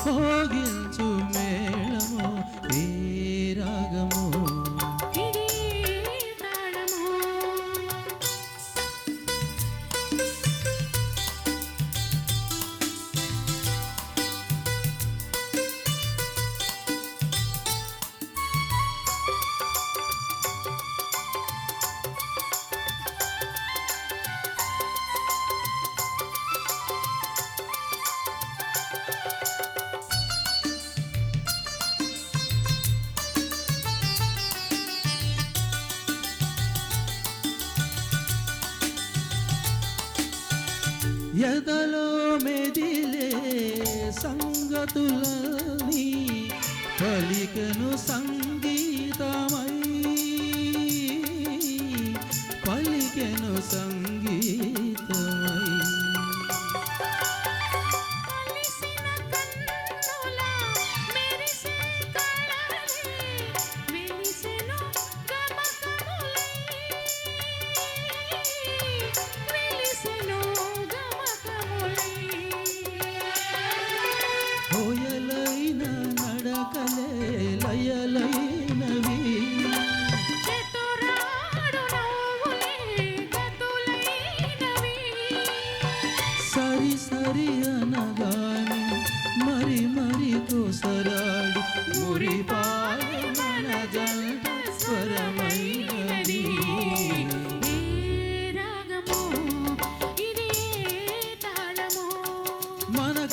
భోగించు మేళమో ఎదలో మెదిలే సంగతులని పలికను సంగీతమై పలికెను సంగీతమై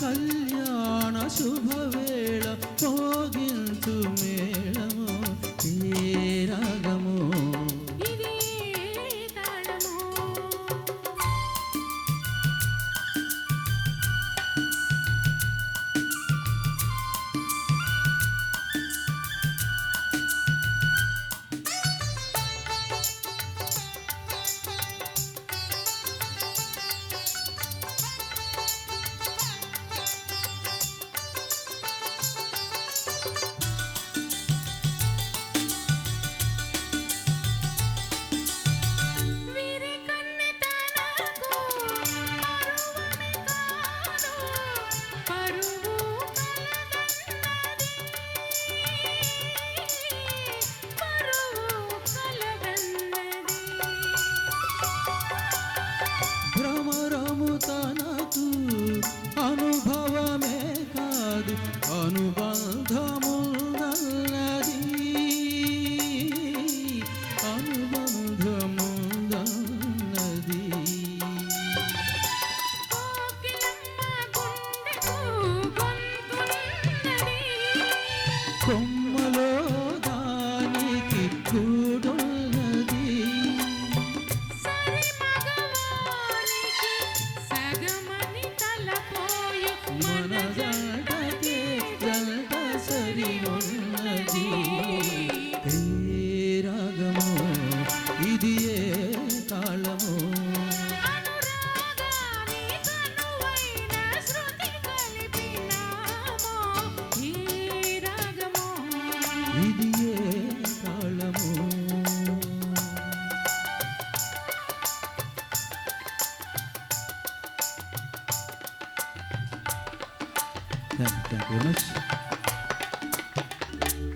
మన కళ్యాణ శుభవేళ భోగించు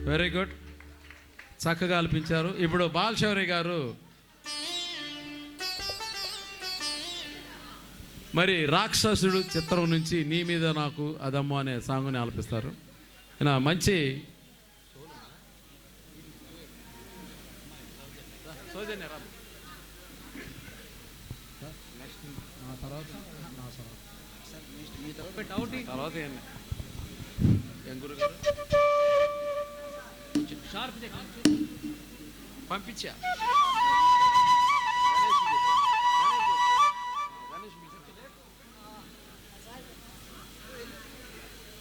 వెరీ గుడ్ చక్కగా అల్పించారు ఇప్పుడు బాలశౌరి గారు. మరి రాక్షసుడు చిత్రం నుంచి నీ మీద నాకు అదమ్ము అనే సాంగ్ని ఆలపిస్తారు. ఈయన మంచి తర్వాత ఏంటి? ఏం గురుగారు షార్ప్ పంపించా.